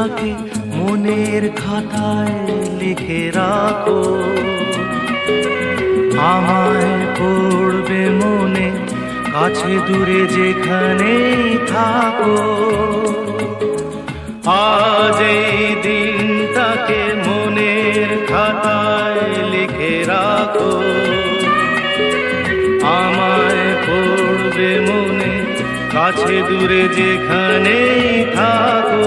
দিনটাকে মনের খাতায় লিখে রাখো। আমায় পড়বে মনে, কাছে দূরে যেখানে থাকো। আজ এই দিনটাকে মনের খাতায় লিখে রাখো। আমায় পড়বে মনে, কাছে দূরে যেখানে থাকো।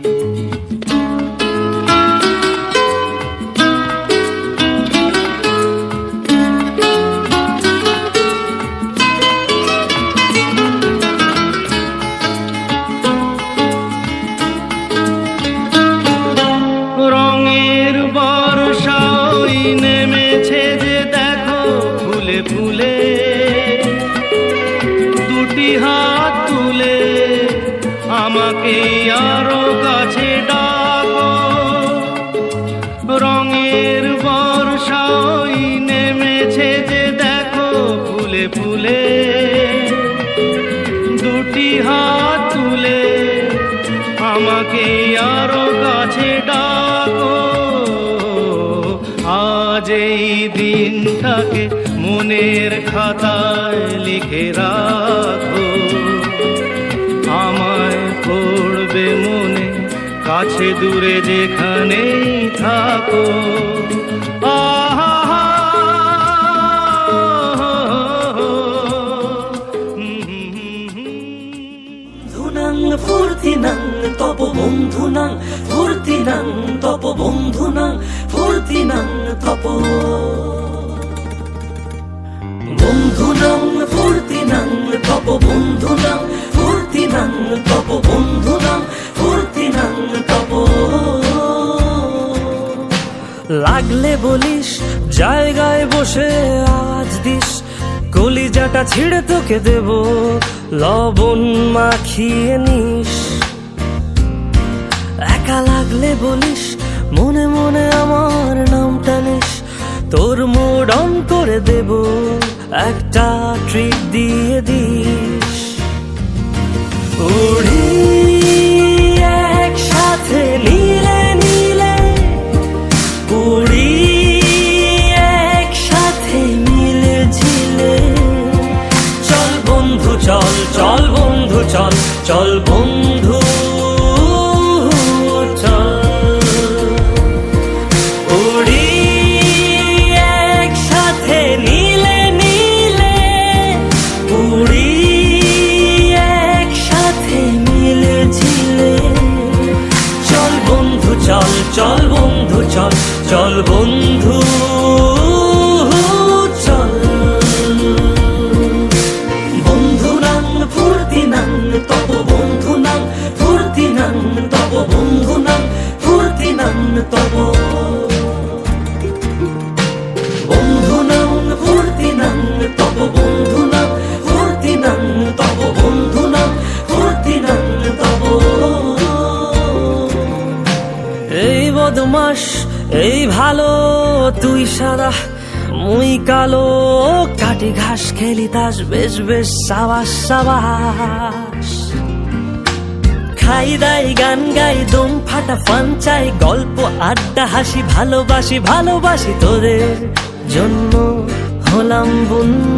দিনটাকে মনের খাতায় লিখে রাখো। আমায় পড়বে মনে, কাছে দূরে যেখানেই থাকো। ফুর্তিনাং তপ বন্ধুনাং ফুর্তিনাং তপ বন্ধুনাং ফুর্তিনাং, তপ। বন্ধুনাং ফুর্তিনাং তপ বন্ধুনাং ফুর্তিনাং তপ বন্ধুনাং ফুর্তিনাং তপ। লাগলে বলিস, জায়গায় বসে আজ দিস, কলিজাটা ছিঁড়ে তোকে দেব, লবণ মাখিয়ে নিস। একা লাগলে বলিস, মনে মনে আমার নামটা নিস, তোর মুড অন করে দেব। একটা ট্রিপ দিয়ে দিস। উড়ি একসাথে নীলে নীলে উড়ি একসাথে মিলে ঝিলে। চল বন্ধু, চল চল বন্ধু, চল চল বন্ধু চল বন্ধু বেশ বেশ সাবাস সাবাস। খাই দাই, গান গাই, দম ফাটা, ফান চাই, গল্প, আড্ডা, হাসি, ভালোবাসি ভালোবাসি তোদের জন্য হলাম বন্য।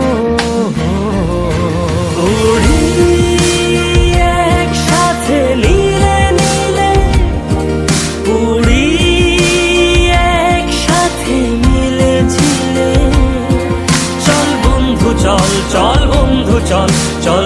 চল চল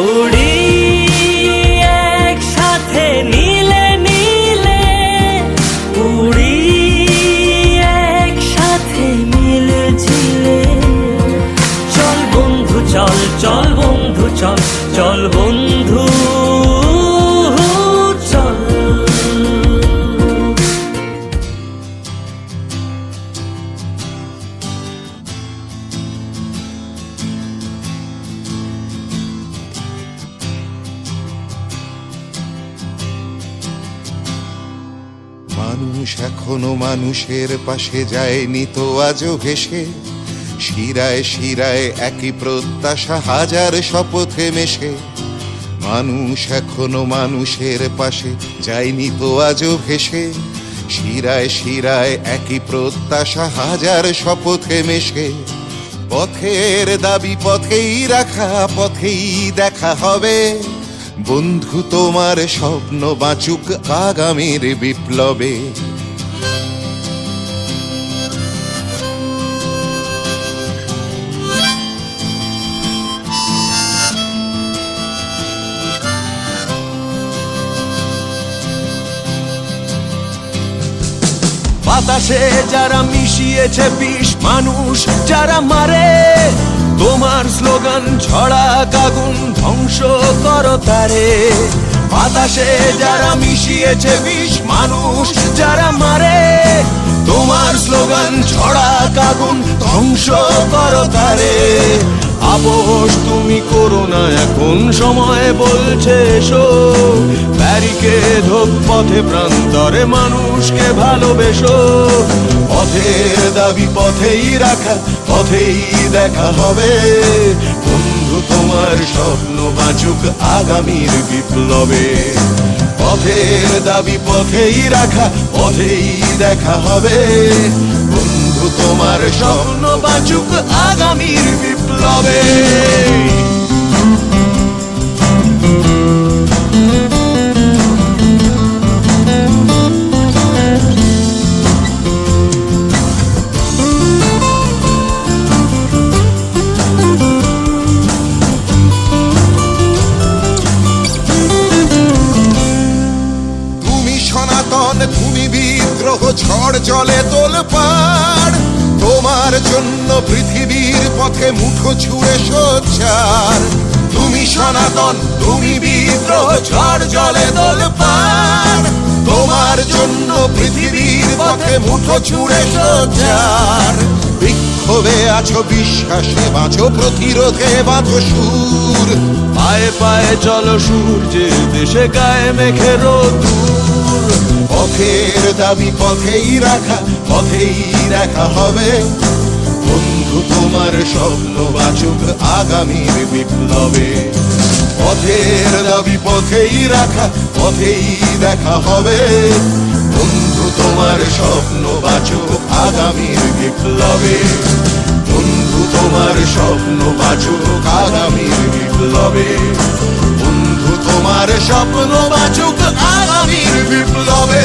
উড়ি একসাথে নীলে নীলে উড়ি চল বন্ধু চল চল বন্ধু চল চল বন্ধু। মানুষ এখনও মানুষের পাশে যায়নি তো আজও ভেসে। শিরায় শিরায় একই প্রত্যাশা, হাজার শপথে মেশে। মানুষ এখনও মানুষের পাশে যায়নি তো আজও ভেসে। শিরায় শিরায় একই প্রত্যাশা, হাজার শপথে মেশে। পথের দাবি পথেই রাখা, পথেই দেখা হবে। বন্ধু, তোমার স্বপ্ন বাঁচুক আগামীর বিপ্লবে। বাতাসে যারা মিশিয়েছে বিষ, মানুষ যারা মারে, তোমার স্লোগান ছড়া কাগুন, ধ্বংস করো তারে। বাতাসে যারা মিশিয়েছে বিষ, মানুষ যারা মারে, তোমার স্লোগান ছড়া কাগুন, ধ্বংস করো তারে। আপোষ তুমি করো না এখন, সময় বলছে এসো। ব্যারিকেড হোক পথে প্রান্তরে মানুষকে ভালোবেসো। পথের দাবি পথেই রাখা, পথেই দেখা হবে। বন্ধু, তোমার স্বপ্ন বাঁচুক আগামীর বিপ্লবে। পথের দাবি পথেই রাখা, পথেই দেখা হবে। তোমার স্বপ্ন বাঁচুক আগামীর বিপ্লবে। পথে মুঠো ছুঁড়ে সোচ্চার তুমি সনাতন তুমি বিদ্রোহ ঝড় জলে তোল পাড় তোমার জন্য পৃথিবীর পথে মুঠো ছুঁড়ে সোচ্চার বিক্ষোভে আছো বিশ্বাসে বাঁচো প্রতিরোধে বাঁধো সুর। পায়ে পায়ে চলো সূর্যে দেশে গায়ে মেঘে রোদুর। পথের দাবি পথেই রাখা পথেই রাখা হবে। বন্ধু তোমার স্বপ্ন বাচুক আগামীর বিপ্লবে। পথের দাবি পথেই রাখা, পথেই দেখা হবে। বন্ধু, তোমার স্বপ্ন বাচুক আগামীর বিপ্লবে। বন্ধু, তোমার স্বপ্ন বাচুক আগামীর বিপ্লবে। বন্ধু, তোমার স্বপ্ন বাচুক আগামীর বিপ্লবে।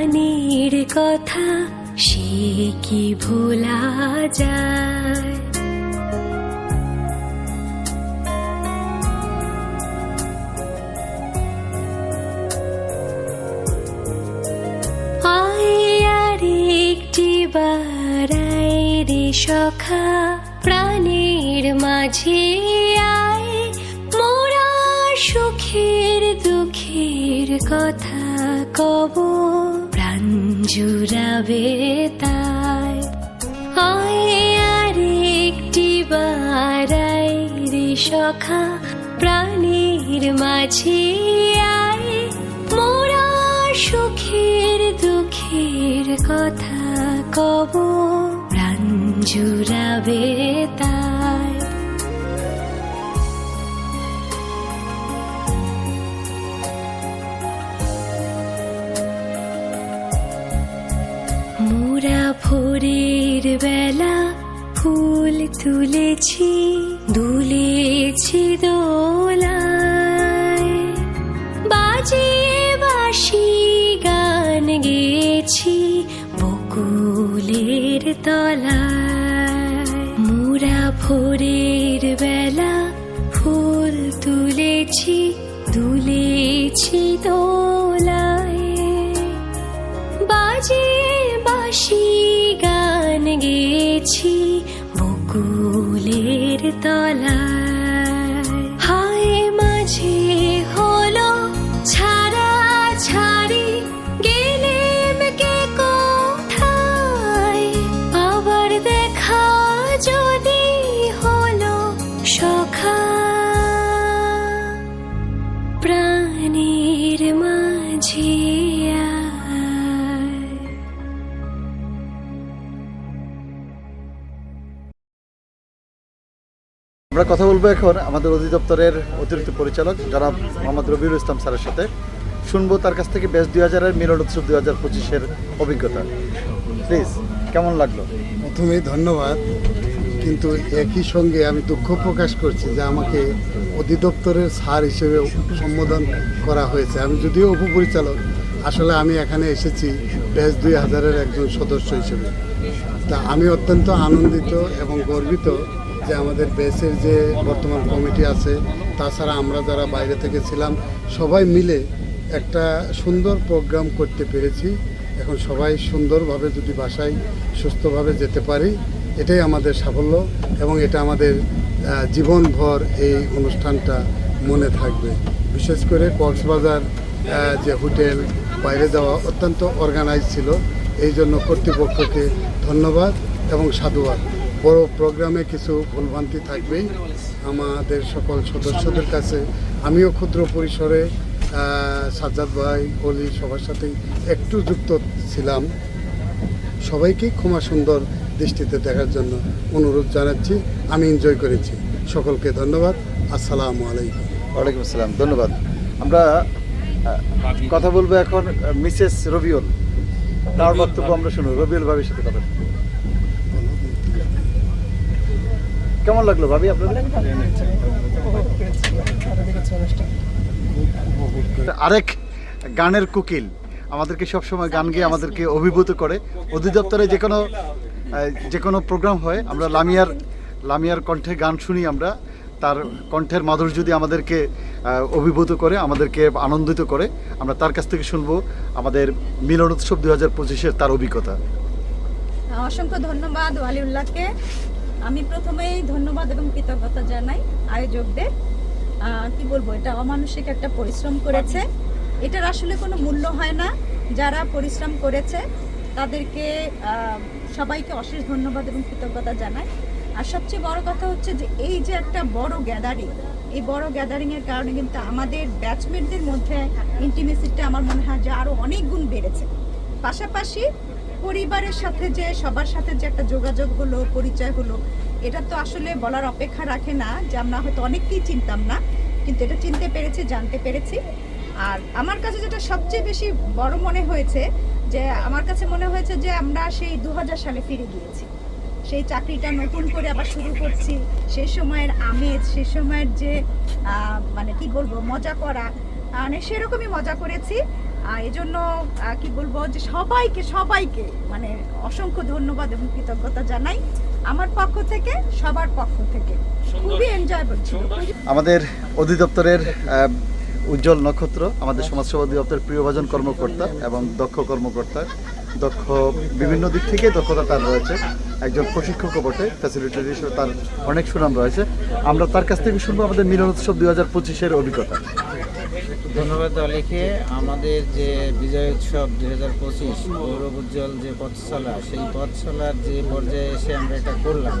প্রাণীর কথা সে কি ভোলা যায়? সখা, প্রাণের মাঝে আয়। মোরা সুখের দুঃখের কথা কব। প্রাণ জুড়াবে তাই। আয় আর একটি বারাই রে সখা, প্রাণীর মাঝে আয়। মোরা সুখের দুঃখের কথা কব, প্রাণ জুড়াবে বেলা ফুল তুলেছি দুলেছি দোলায়। বাজে বাসি গান গেছি বকুলের তলায়। মুরা ভোরের বকুলের কথা বলব এখন আমাদের অধিদপ্তরের অতিরিক্ত পরিচালক জনাব মোহাম্মদ রবিউল ইসলাম স্যারের সাথে। শুনব তার কাছ থেকে বেশ দুই হাজারের মিলন উৎসব দুই হাজার পঁচিশের অভিজ্ঞতা। প্লিজ, কেমন লাগল? প্রথমেই ধন্যবাদ, কিন্তু একই সঙ্গে আমি দুঃখ প্রকাশ করছি যে আমাকে অধিদপ্তরের স্যার হিসেবে সম্বোধন করা হয়েছে। আমি যদিও উপপরিচালক, আসলে আমি এখানে এসেছি ব্যাস দুই হাজারের একজন সদস্য হিসেবে। তা আমি অত্যন্ত আনন্দিত এবং গর্বিত যে আমাদের বেসের যে বর্তমান কমিটি আছে, তাছাড়া আমরা যারা বাইরে থেকে ছিলাম, সবাই মিলে একটা সুন্দর প্রোগ্রাম করতে পেরেছি। এখন সবাই সুন্দরভাবে যদি বাসায় সুস্থভাবে যেতে পারি, এটাই আমাদের সাফল্য এবং এটা আমাদের জীবনভর এই অনুষ্ঠানটা মনে থাকবে। বিশেষ করে কক্সবাজার যে হোটেল, বাইরে যাওয়া অত্যন্ত অর্গানাইজ ছিল। এই জন্য কর্তৃপক্ষকে ধন্যবাদ এবং সাধুবাদ। বড় প্রোগ্রামে কিছু ভুলভ্রান্তি থাকবেই আমাদের সকল সদস্যদের কাছে। আমিও ক্ষুদ্র পরিসরে সাজ্জাদ ভাই, অলি সবার সাথেই একটু যুক্ত ছিলাম। সবাইকে ক্ষমা সুন্দর দৃষ্টিতে দেখার জন্য অনুরোধ জানাচ্ছি, আমি এনজয় করেছি। সকলকে ধন্যবাদ, আসসালামু আলাইকুম। ওয়ালাইকুম আসসালাম, ধন্যবাদ। আমরা কথা বলব এখন মিসেস রবিউল। তার বক্তব্য আমরা শুনব রবিউল ভাবির সাথে কথা বলব। কেমন লাগল ভাবি আপনাদের? আরেক গানের কুকিল আমাদেরকে সবসময় গান গেয়ে আমাদেরকে অভিভূত করে। অধিদপ্তরে যে কোনো যে কোনো প্রোগ্রাম হয় আমরা লামিয়ার লামিয়ার কণ্ঠে গান শুনি আমরা। তার কণ্ঠের মাধুর্য যদি আমাদেরকে অভিভূত করে আমাদেরকে আনন্দিত করে আমরা তার কাছ থেকে শুনব আমাদের মিলন উৎসব দু হাজার পঁচিশের তার অভিজ্ঞতা। অসংখ্য ধন্যবাদ ওয়ালিউল্লাহকে। আমি প্রথমেই ধন্যবাদ এবং কৃতজ্ঞতা জানাই আয়োজকদের। কি বলব, এটা অমানসিক একটা পরিশ্রম করেছে। এটার আসলে কোনো মূল্য হয় না। যারা পরিশ্রম করেছে, তাদেরকে সবাইকে অশেষ ধন্যবাদ এবং কৃতজ্ঞতা জানাই। আর সবচেয়ে বড় কথা হচ্ছে যে, এই যে একটা বড় গ্যাদারিং এই বড় গ্যাদারিংয়ের কারণে কিন্তু আমাদের ব্যাচমেটদের মধ্যে ইন্টিমেসিটা আমার মনে হয় যে আরও অনেক গুণ বেড়েছে। পাশাপাশি পরিবারের সাথে যে, সবার সাথে যে একটা যোগাযোগ হলো, পরিচয় হলো, এটা তো আসলে বলার অপেক্ষা রাখে না যে আমরা হয়তো অনেককেই চিনতাম না, কিন্তু এটা চিনতে পেরেছি, জানতে পেরেছি। আর আমার কাছে যেটা সবচেয়ে বেশি বড় মনে হয়েছে যে, আমার কাছে মনে হয়েছে যে, আমরা সেই দু হাজার সালে ফিরে গিয়েছি। সেই চাকরিটা নতুন করে আবার শুরু করছি। সেই সময়ের আমেজ সেই সময়ের যে মানে কি বলব, মজা করা মানে সেরকমই মজা করেছি। এজন্য কি বলব যে সবাইকে সবাইকে মানে অসংখ্য ধন্যবাদ এবং কৃতজ্ঞতা জানাই আমার পক্ষ থেকে সবার পক্ষ থেকে। খুবই এনজয়েবল ছিল খুবই আমাদের অধিদপ্তরের উজ্জ্বল নক্ষত্র আমাদের সমাজসেবা অধিদপ্তরের প্রিয়ভাজন কর্মকর্তা এবং দক্ষ কর্মকর্তা দক্ষ বিভিন্ন দিক থেকে দক্ষতা তার রয়েছে। একজন প্রশিক্ষকও বটে ফ্যাসিলিটের হিসেবে তার অনেক সুনাম রয়েছে। আমরা তার কাছ থেকে শুনব আমাদের মিলন উৎসব দুই হাজার পঁচিশের অভিজ্ঞতা। ধন্যবাদ অলিকে আমাদের যে বিজয় উৎসব দু হাজার পঁচিশ, গৌরব উজ্জ্বল যে পথ চলা সেই পথ চলার যে পর্যায়ে এসে আমরা এটা করলাম,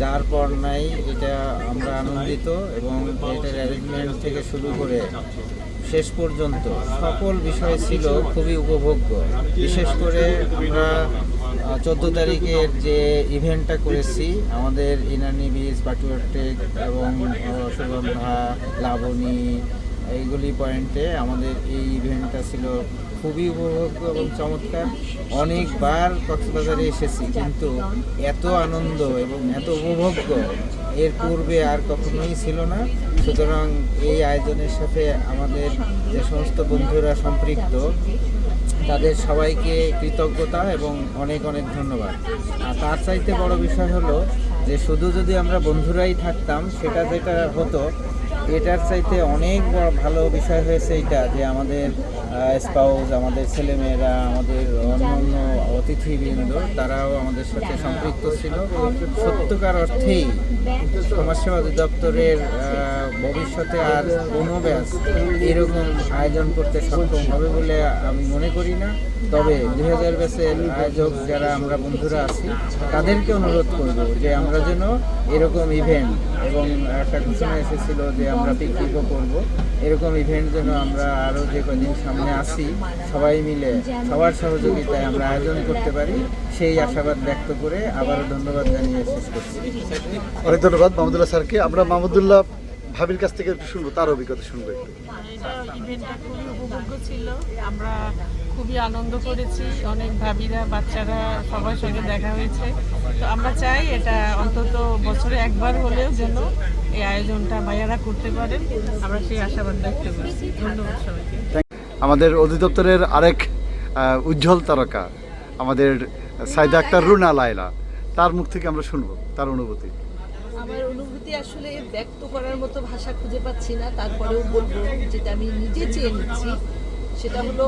যার পর নাই এটা আমরা আনন্দিত এবং এটার অ্যারেঞ্জমেন্ট থেকে শুরু করে শেষ পর্যন্ত সকল বিষয় ছিল খুবই উপভোগ্য। বিশেষ করে আমরা চোদ্দ তারিখের যে ইভেন্টটা করেছি, আমাদের ইনানি বিচ পাটুয়াটেক এবং সুগন্ধা লাবণী এইগুলি পয়েন্টে আমাদের এই ইভেন্টটা ছিল খুবই উপভোগ্য এবং চমৎকার। অনেকবার কক্সবাজারে এসেছি, কিন্তু এত আনন্দ এবং এত উপভোগ্য এর পূর্বে আর কখনোই ছিল না। সুতরাং এই আয়োজনের সাথে আমাদের যে সমস্ত বন্ধুরা সম্পৃক্ত, তাদের সবাইকে কৃতজ্ঞতা এবং অনেক অনেক ধন্যবাদ। আর তার চাইতে বড় বিষয় হলো যে শুধু যদি আমরা বন্ধুরাই থাকতাম, সেটা যেটা হতো এটার চাইতে অনেক ভালো বিষয় হয়েছে এটা যে আমাদের স্পাউস আমাদের ছেলেমেয়েরা, আমাদের অন্যান্য অতিথিবৃন্দ তারাও আমাদের সাথে সম্পৃক্ত ছিল। সত্যকার অর্থেই সমাজসেবা অধিদপ্তরের ভবিষ্যতে আর কোনো ব্যাচ এরকম আয়োজন করতে সক্ষম হবে বলে আমি মনে করি না। তবে দুই হাজার ব্যাচের আয়োজক যারা আমরা বন্ধুরা আছি, তাদেরকে অনুরোধ করব যে আমরা যেন এরকম ইভেন্ট এবং একটা ঘোষণা এসেছিল যে আমরা পিকনিকও করব, এরকম ইভেন্ট যেন আমরা আরও যে কদিন সামনে আসি সবাই মিলে, সবার সহযোগিতায় আমরা আয়োজন করতে পারি, সেই আশাবাদ ব্যক্ত করে আবারও ধন্যবাদ জানিয়ে শেষ করছি। অনেক ধন্যবাদ মাহমুদুল্লাহ স্যারকে। আমরা মাহমুদুল্লাহ ভাবির কাছ থেকে শুনব তার অভিজ্ঞতা শুনব একটু। ইভেন্টটা খুবই উপভোগ্য ছিল। আমরা খুবই আনন্দ করেছি। অনেক ভাবিরা বাচ্চারা সবার সঙ্গে দেখা হয়েছে। তো আমরা চাই এটা অন্তত বছরে একবার হলেও যেন এই আয়োজনটা ভাইয়ারা করতে পারেন। আমরা সেই আশাবাদ ব্যক্ত করছি। ধন্যবাদ সবাইকে। আমাদের অধিদপ্তরের আরেক উজ্জ্বল তারকা আমাদের সাইদা আক্তার রুনা লায়লা তার মুখ থেকে আমরা শুনব তার অনুভূতি। আমার অনুভূতি আসলে ব্যক্ত করার মতো ভাষা খুঁজে পাচ্ছি না, তারপরেও বলব যেটা আমি নিজে চেয়ে নিচ্ছি, সেটা হলো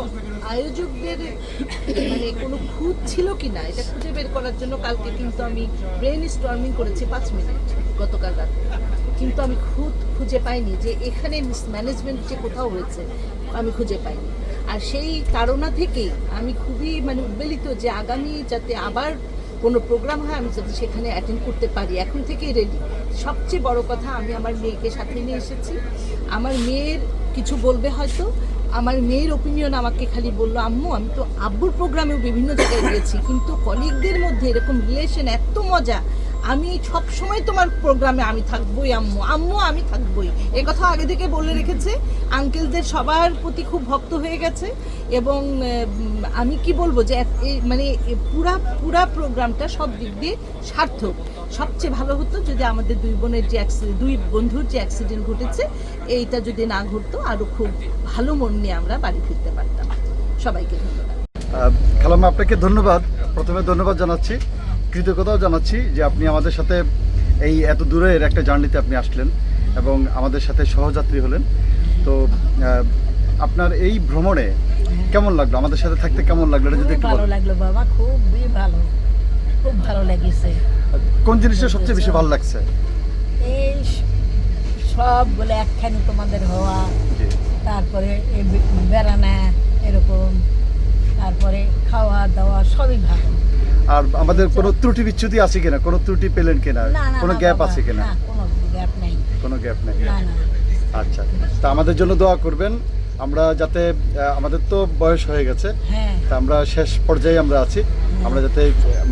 আয়োজকদের মানে কোনো খুঁত ছিল কি না, এটা খুঁজে বের করার জন্য কালকে কিন্তু আমি ব্রেন স্টর্মিং করেছি পাঁচ মিনিট গতকাল রাতে। কিন্তু আমি খুঁত খুঁজে পাইনি যে এখানে মিসম্যানেজমেন্ট যে কোথাও হয়েছে, আমি খুঁজে পাইনি। আর সেই তাড়না থেকেই আমি খুবই মানে উদ্বেলিত যে আগামী যাতে আবার কোনো প্রোগ্রাম হয়, আমি যাতে সেখানে অ্যাটেন্ড করতে পারি। এখন থেকেই রেডি সবচেয়ে বড় কথা, আমি আমার মেয়েকে সাথে নিয়ে এসেছি। আমার মেয়ের কিছু বলবে হয়তো। আমার মেয়ের ওপিনিয়ন আমাকে খালি বলল, আম্মু, আমি তো আব্বুর প্রোগ্রামেও বিভিন্ন জায়গায় গিয়েছি, কিন্তু কলিগদের মধ্যে এরকম রিলেশন এত মজা। আমি সব সময় তোমার প্রোগ্রামে আমি থাকবোই আম্মু। আম্মু আমি থাকবোই। এ কথা আগে থেকে বলে রেখেছে। আঙ্কেলদের সবার প্রতি খুব ভক্ত হয়ে গেছে এবং আমি কি বলব যে মানে পুরা পুরা প্রোগ্রামটা সব দিক দিয়ে সার্থক। সবচেয়ে ভালো হতো যদি আমাদের দুই বোনের যে accident- দুই বন্ধুর যে অ্যাক্সিডেন্ট ঘটেছে এইটা যদি না ঘটতো আরও খুব ভালো মন নিয়ে আমরা বাড়ি ফিরতে পারতাম। সবাইকে ধন্যবাদ। আহ, খালাম্মা আপনাকে ধন্যবাদ। প্রথমে ধন্যবাদ জানাচ্ছি। কৃতজ্ঞতাও জানাচ্ছি যে আপনি আমাদের সাথে এই এত দূরের একটা জার্নিতে আপনি আসলেন এবং আমাদের সাথে সহযাত্রী হলেন। তো আপনার এই ভ্রমণে কেমন লাগল? আমাদের সাথে থাকতে কেমন লাগল? এটা যদি একটু ভালো লাগল বাবা খুবই ভালো। খুব ভালো লেগেছে। কোন জিনিসটা সবচেয়ে বেশি ভালো লাগছে? এই স- সবগুলো একখানে তোমাদের হওয়া তারপরে বেড়ানা এরকম তারপরে খাওয়া দাওয়া সবই ভালো। আর আমাদের কোনো ত্রুটি বিচ্ছুতি আছে কিনা? কোনো ত্রুটি পেলেন কিনা? কোনো গ্যাপ আছে কিনা? না কোনো গ্যাপ নেই। কোনো গ্যাপ নেই। না না। আচ্ছা তা আমাদের জন্য দোয়া করবেন। আমরা যাতে আমাদের তো বয়স হয়ে গেছে। হ্যাঁ। তা আমরা শেষ পর্যায়ে আমরা আছি। আমরা যাতে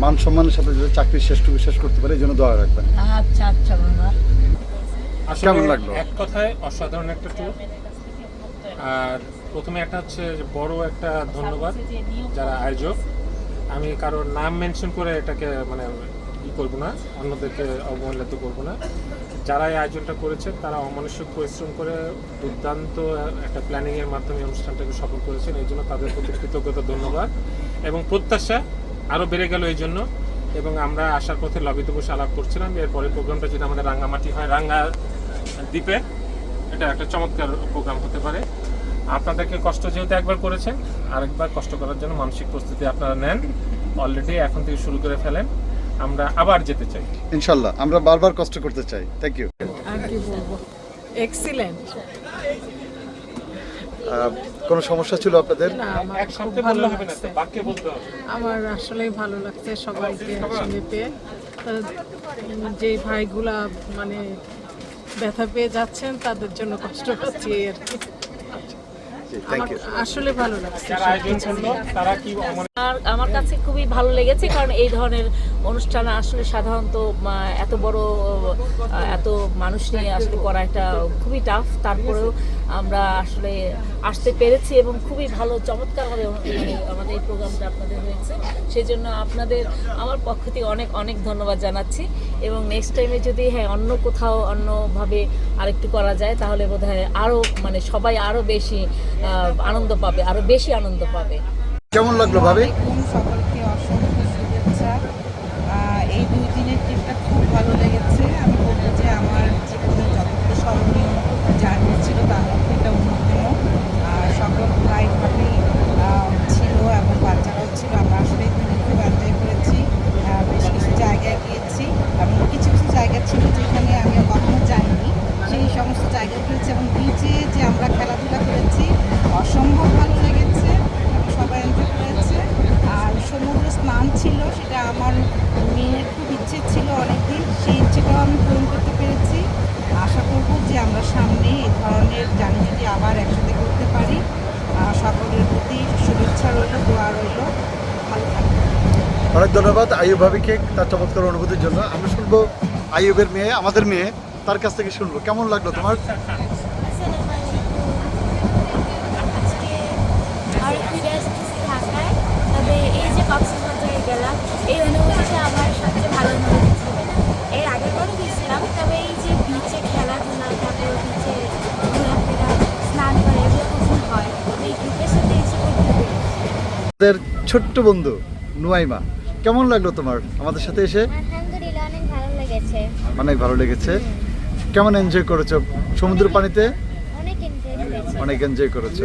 মান সম্মানের সাথে যাতে চাকরি শেষটুকু শেষ করতে পারি এই জন্য দোয়া রাখবেন। আচ্ছা আচ্ছা বাবা। কেমন লাগল? এক কথায় অসাধারণ একটা ট্যুর আর প্রথমে একটা হচ্ছে বড় একটা ধন্যবাদ যারা আয়োজক। আমি কারোর নাম মেনশন করে এটাকে মানে ই করব না, অন্যদেরকে অবহেলিত করব না। যারা এই আয়োজনটা করেছে, তারা অমানসিক পরিশ্রম করে দুর্দান্ত একটা প্ল্যানিংয়ের মাধ্যমে অনুষ্ঠানটাকে সফল করেছেন। এই জন্য তাদের প্রতি কৃতজ্ঞতা, ধন্যবাদ এবং প্রত্যাশা আরও বেড়ে গেল এই জন্য। এবং আমরা আসার পথে লবিতে বসে আলাপ করছিলাম। এরপরে প্রোগ্রামটা যদি আমাদের রাঙ্গামাটি হয়, রাঙ্গা দ্বীপে, এটা একটা চমৎকার প্রোগ্রাম হতে পারে। আপনাদেরকে কষ্ট যেহেতু একবার করেছেন আরেকবার কষ্ট করার জন্য মানসিক প্রস্তুতি আপনারা নেন। অলরেডি এখন থেকে শুরু করে ফেলেন। আমরা আবার যেতে চাই। ইনশাল্লাহ আমরা বারবার কষ্ট করতে চাই। থ্যাংক ইউ আর কি বলব? এক্সিলেন্ট কোনো সমস্যা ছিল আপনাদের? না আমার এক শব্দে ভালো বললে হবে না লাগছে। বাক্যে বলতে হবে। আমার আসলেই ভালো লাগছে সবাইকে একসঙ্গে পেয়ে। যে ভাইগুলা মানে ব্যথা পেয়ে যাচ্ছেন তাদের জন্য কষ্ট পাচ্ছি আর কি। আসলে ভালো লাগছে তারা কি আর আমার কাছে খুবই ভালো লেগেছে, কারণ এই ধরনের অনুষ্ঠান আসলে সাধারণত এত বড় এত মানুষ নিয়ে আসলে করা একটা খুবই টাফ তারপরেও আমরা আসলে আসতে পেরেছি এবং খুবই ভালো, চমৎকারভাবে আমাদের এই প্রোগ্রামটা আপনাদের হয়েছে। সেই জন্য আপনাদের আমার পক্ষ থেকে অনেক অনেক ধন্যবাদ জানাচ্ছি। এবং নেক্সট টাইমে যদি হ্যাঁ অন্য কোথাও অন্যভাবে আরেকটু করা যায়, তাহলে বোধহয় আরও মানে সবাই আরও বেশি আনন্দ পাবে আরও বেশি আনন্দ পাবে। কেমন লাগল ভাবি? ধন্যবাদ আইয়ুব ভাবিকে তার চমৎকার অনুভূতির জন্য আমরা শুনব আইয়ুবের মেয়ে আমাদের মেয়ে তার কাছ থেকে শুনব। কেমন লাগল তোমার? আজকে আর ফিরে আসতেছি ঢাকায় তবে এই যে কক্সবাজারে গেলাম এই অনুভূতিটা আমার সবচেয়ে ভালো অনুভূতি ছিল এর আগের বারও গেছিলাম। তবে এই যে বিচে খেলাধুলা তারপর বিচে ঘোরাফেরা স্নান করা এগুলো কখন হয়। এই গ্রুপের সাথে এসে করতে পেরেছি আমাদের ছোট্ট বন্ধু নুয়াইমা। কেমন লাগল তোমার? আমাদের সাথে এসে? আলহামদুলিল্লাহ অনেক ভালো লেগেছে। অনেক ভালো লেগেছে। কেমন এনজয় করেছ সমুদ্র পানিতে? অনেক এনজয় করেছি। অনেক এনজয় করেছ।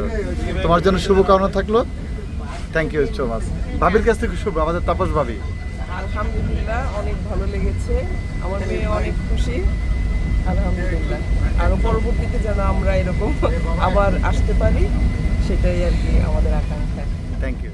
তোমার জন্য শুভকামনা থাকল। থ্যাংক ইউ সো মাচ ভাবির কাছ থেকে শুভ আমাদের তাপস ভাবি। আলহামদুলিল্লাহ অনেক ভালো লেগেছে। আমার মেয়ে অনেক খুশি। আলহামদুলিল্লাহ। আরও পরবর্তীতে যেন আমরা এরকম আবার আসতে পারি সেটাই আর কি আমাদের আকাঙ্ক্ষা। Thank you